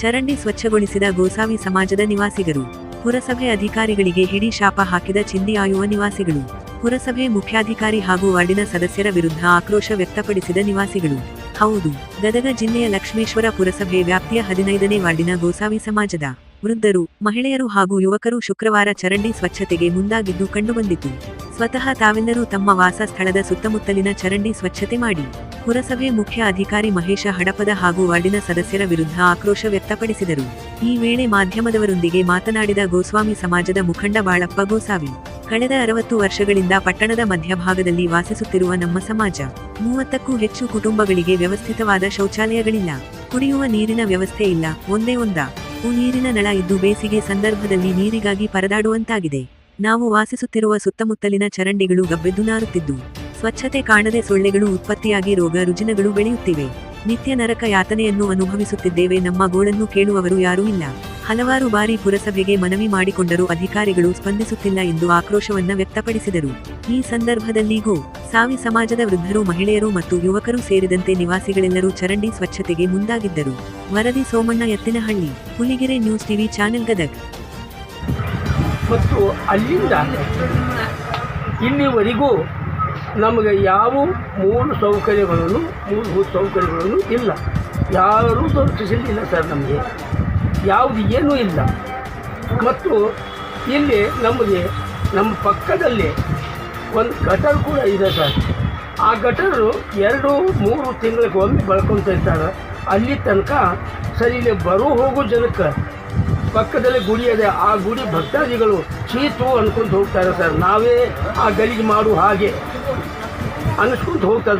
ಚರಂಡಿ ಸ್ವಚ್ಛಗೊಳಿಸಿದ ಗೋಸಾವಿ ಸಮಾಜದ ನಿವಾಸಿಗರು. ಪುರಸಭೆ ಅಧಿಕಾರಿಗಳಿಗೆ ಹಿಡಿ ಶಾಪ ಹಾಕಿದ ಚಿಂದಿ ಆಯುವ ನಿವಾಸಿಗಳು. ಪುರಸಭೆ ಮುಖ್ಯಾಧಿಕಾರಿ ಹಾಗೂ ವಾರ್ಡಿನ ಸದಸ್ಯರ ವಿರುದ್ಧ ಆಕ್ರೋಶ ವ್ಯಕ್ತಪಡಿಸಿದ ನಿವಾಸಿಗಳು. ಹೌದು, ಗದಗ ಜಿಲ್ಲೆಯ ಲಕ್ಷ್ಮೇಶ್ವರ ಪುರಸಭೆ ವ್ಯಾಪ್ತಿಯ ಹದಿನೈದನೇ ವಾರ್ಡಿನ ಗೋಸಾವಿ ಸಮಾಜದ. ವೃದ್ಧರು, ಮಹಿಳೆಯರು ಹಾಗೂ ಯುವಕರು ಶುಕ್ರವಾರ ಚರಂಡಿ ಸ್ವಚ್ಛತೆಗೆ ಮುಂದಾಗಿದ್ದು ಕಂಡುಬಂದಿತು. ಸ್ವತಃ ತಾವೆಲ್ಲರೂ ತಮ್ಮ ವಾಸ ಸ್ಥಳದ ಸುತ್ತಮುತ್ತಲಿನ ಚರಂಡಿ ಸ್ವಚ್ಛತೆ ಮಾಡಿ. ಪುರಸಭೆ ಮುಖ್ಯ ಅಧಿಕಾರಿ ಮಹೇಶ ಹಡಪದ ಹಾಗೂ ವಾರ್ಡಿನ ಸದಸ್ಯರ ವಿರುದ್ಧ ಆಕ್ರೋಶ ವ್ಯಕ್ತಪಡಿಸಿದರು. ಈ ವೇಳೆ ಮಾಧ್ಯಮದವರೊಂದಿಗೆ ಮಾತನಾಡಿದ ಗೋಸ್ವಾಮಿ ಸಮಾಜದ ಮುಖಂಡ ಬಾಳಪ್ಪ ಗೋಸಾವಿ, ಕಳೆದ ಅರವತ್ತು ವರ್ಷಗಳಿಂದ ಪಟ್ಟಣದ ಮಧ್ಯಭಾಗದಲ್ಲಿ ವಾಸಿಸುತ್ತಿರುವ ನಮ್ಮ ಸಮಾಜ, ಮೂವತ್ತಕ್ಕೂ ಹೆಚ್ಚು ಕುಟುಂಬಗಳಿಗೆ ವ್ಯವಸ್ಥಿತವಾದ ಶೌಚಾಲಯಗಳಿಲ್ಲ. ಕುಡಿಯುವ ನೀರಿನ ವ್ಯವಸ್ಥೆ ಇಲ್ಲ, ಒಂದೇ ಒಂದ. ನೀರಿನ ನಳ ಇದ್ದು ಬೇಸಿಗೆ ಸಂದರ್ಭದಲ್ಲಿ ನೀರಿಗಾಗಿ ಪರದಾಡುವಂತಾಗಿದೆ. ನಾವು ವಾಸಿಸುತ್ತಿರುವ ಸುತ್ತಮುತ್ತಲಿನ ಚರಂಡಿಗಳು ಗಬ್ಬೆದ್ದು ನಾರುತ್ತಿದ್ದು ಸ್ವಚ್ಛತೆ ಕಾಣದೆ ಸೊಳ್ಳೆಗಳು ಉತ್ಪತ್ತಿಯಾಗಿ ರೋಗ ರುಜಿನಗಳು ಬೆಳೆಯುತ್ತಿವೆ. ನಿತ್ಯ ನರಕ ಯಾತನೆಯನ್ನು ಅನುಭವಿಸುತ್ತಿದ್ದೇವೆ ನಮ್ಮ ಗೋಳನ್ನು ಕೇಳುವವರು ಯಾರೂ ಇಲ್ಲ. ಹಲವಾರು ಬಾರಿ ಪುರಸಭೆಗೆ ಮನವಿ ಮಾಡಿಕೊಂಡರೂ ಅಧಿಕಾರಿಗಳು ಸ್ಪಂದಿಸುತ್ತಿಲ್ಲ ಎಂದು ಆಕ್ರೋಶವನ್ನ ವ್ಯಕ್ತಪಡಿಸಿದರು. ಈ ಸಂದರ್ಭದಲ್ಲಿ ಗೋ, ಸಾವಿ ಸಮಾಜದ ವೃದ್ಧರು, ಮಹಿಳೆಯರು ಮತ್ತು ಯುವಕರು ಸೇರಿದಂತೆ ನಿವಾಸಿಗಳೆಲ್ಲರೂ ಚರಂಡಿ ಸ್ವಚ್ಛತೆಗೆ ಮುಂದಾಗಿದ್ದರು. ವರದಿ Somanna Ettinahalli Huligere news TV, channel Gadag. ಮತ್ತು ಅಲ್ಲಿಂದ ಇಲ್ಲಿವರೆಗೂ ನಮಗೆ ಯಾವ ಮೂಲ ಸೌಕರ್ಯಗಳನ್ನು ಮೂಲಭೂತ ಸೌಕರ್ಯಗಳನ್ನು ಇಲ್ಲ. ಯಾರೂ ದೊರಕಿಸಲಿಲ್ಲ ಸರ್ ನಮಗೆ. ಯಾವುದು ಏನೂ ಇಲ್ಲ. ಮತ್ತು ಇಲ್ಲಿ ನಮಗೆ ನಮ್ಮ ಪಕ್ಕದಲ್ಲಿ ಒಂದು ಗಟರ್ ಕೂಡ ಇದೆ ಸರ್. ಆ ಗಟರು ಎರಡು, ಮೂರು ತಿಂಗಳಿಗೆ ಒಮ್ಮೆ ಬೆಳ್ಕೊತ ಇರ್ತಾರೆ. ಅಲ್ಲಿ ತನಕ ಸರಿ ಇಲ್ಲಿ ಬರೋ ಹೋಗೋ ಜನಕ್ಕೆ ಪಕ್ಕದಲ್ಲಿ ಗುಡಿ ಇದೆ. ಆ ಗುಡಿ ಭಕ್ತಾದಿಗಳು ಚೀತು ಅನ್ಕೊಂತ ಹೋಗ್ತಾರೆ ಸರ್. ನಾವೇ ಆ ಗಲೀಜು ಮಾಡು ಹಾಗೆ ಅನ್ಸ್ಕೊಂತ ಹೋಗ್ತಾ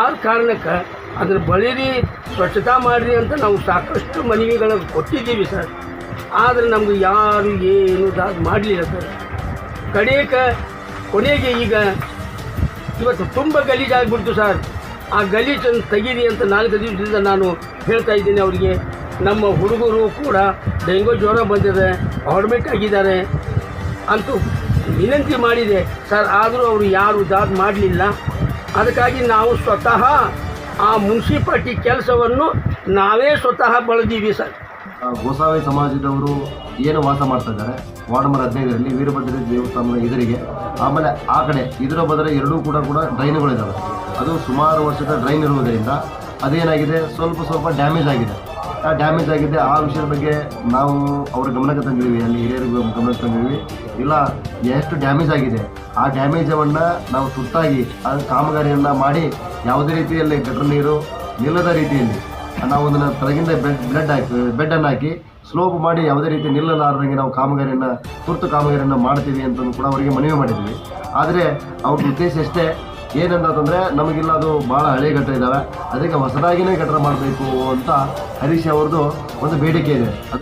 ಆ ಕಾರಣಕ್ಕೆ ಅದ್ರ ಬಳಿರಿ ಸ್ವಚ್ಛತಾ ಮಾಡಿರಿ ಅಂತ ನಾವು ಸಾಕಷ್ಟು ಮನವಿಗಳನ್ನು ಕೊಟ್ಟಿದ್ದೀವಿ ಸರ್. ಆದರೆ ನಮ್ಗೆ ಯಾರು ಏನು ದಾದ್ ಮಾಡಲಿಲ್ಲ ಸರ್. ಕಡೆಯಕ ಕೊನೆಗೆ ಈಗ ಇವತ್ತು ತುಂಬ ಗಲೀಜಾಗ್ಬಿಡ್ತು ಸರ್. ಆ ಗಲೀಜನ್ನು ತೆಗೀರಿ ಅಂತ ನಾಲ್ಕು ದಿವಸದಿಂದ ನಾನು ಹೇಳ್ತಾ ಇದ್ದೀನಿ ಅವರಿಗೆ. ನಮ್ಮ ಹುಡುಗರು ಕೂಡ ಡೆಂಗು ಜ್ವರ ಬಂದಿದೆ ಅಡ್ಮಿಟ್ ಆಗಿದ್ದಾರೆ ಅಂತೂ ವಿನಂತಿ ಮಾಡಿದೆ, ಸರ್, ಆದರೂ ಅವರು ಯಾರು ದಾದ್ ಮಾಡಲಿಲ್ಲ. ಅದಕ್ಕಾಗಿ ನಾವು ಸ್ವತಃ ಆ ಮುನ್ಸಿಪಾಲ್ಟಿ ಕೆಲಸವನ್ನು ನಾವೇ ಸ್ವತಃ ಬಳದೀವಿ ಸರ್. ಗೋಸಾವಿ ಸಮಾಜದವರು ಏನು ವಾಸ ಮಾಡ್ತಾ ಇದ್ದಾರೆ ವಾರ್ಡ್ ನಂಬರ್ ಹದಿನೈದರಲ್ಲಿ ವೀರಭದ್ರ ದೇವಸ್ಥಾನದ ಎದುರಿಗೆ, ಆಮೇಲೆ ಆ ಕಡೆ ಇದರ ಬದಲ ಎರಡೂ ಕೂಡ ಕೂಡ ಡ್ರೈನ್ಗಳಿದ್ದಾವೆ ಅದು ಸುಮಾರು ವರ್ಷದ ಡ್ರೈನ್ ಇರುವುದರಿಂದ ಅದೇನಾಗಿದೆ, ಸ್ವಲ್ಪ ಸ್ವಲ್ಪ ಡ್ಯಾಮೇಜ್ ಆಗಿದೆ. ಡ್ಯಾಮೇಜ್ ಆಗಿದೆ, ಆ ವಿಷಯದ ಬಗ್ಗೆ ನಾವು ಅವ್ರ ಗಮನಕ್ಕೆ ತಂದಿದ್ದೀವಿ. ಅಲ್ಲಿ ಹಿರಿಯರಿಗೆ ಗಮನಕ್ಕೆ ತಂದಿದ್ದೀವಿ. ಇಲ್ಲ, ಎಷ್ಟು ಡ್ಯಾಮೇಜ್ ಆಗಿದೆ? ಆ ಡ್ಯಾಮೇಜವನ್ನು ನಾವು ತುರ್ತಾಗಿ ಆ ಕಾಮಗಾರಿಯನ್ನು ಮಾಡಿ ಯಾವುದೇ ರೀತಿಯಲ್ಲಿ ಗಟರ್ ನೀರು ನಿಲ್ಲದ ರೀತಿಯಲ್ಲಿ ನಾವು ಅದನ್ನು ತಳಗಿಂದ ಬೆಡ್ ಬ್ಲಡ್ ಹಾಕಿ ಬೆಡ್ಡನ್ನು ಹಾಕಿ ಸ್ಲೋಪ್ ಮಾಡಿ ಯಾವುದೇ ರೀತಿ ನಿಲ್ಲಲಾರದಂಗೆ ನಾವು ಕಾಮಗಾರಿಯನ್ನು, ತುರ್ತು ಕಾಮಗಾರಿಯನ್ನು ಮಾಡ್ತೀವಿ ಅಂತಂದು ಕೂಡ ಅವರಿಗೆ ಮನವಿ ಮಾಡಿದ್ವಿ ಆದರೆ ಅವ್ರ ಉದ್ದೇಶ ಅಷ್ಟೇ ಏನಂತಂದರೆ ನಮಗಿಲ್ಲ, ಅದು ಭಾಳ ಹಳೆ ಘಟ್ಟ ಇದ್ದಾವೆ. ಅದಕ್ಕೆ ಹೊಸದಾಗಿನೇ ಘಟನೆ ಮಾಡಬೇಕು ಅಂತ ಹರೀಶ್ ಅವ್ರದ್ದು ಒಂದು ಬೇಡಿಕೆ ಇದೆ.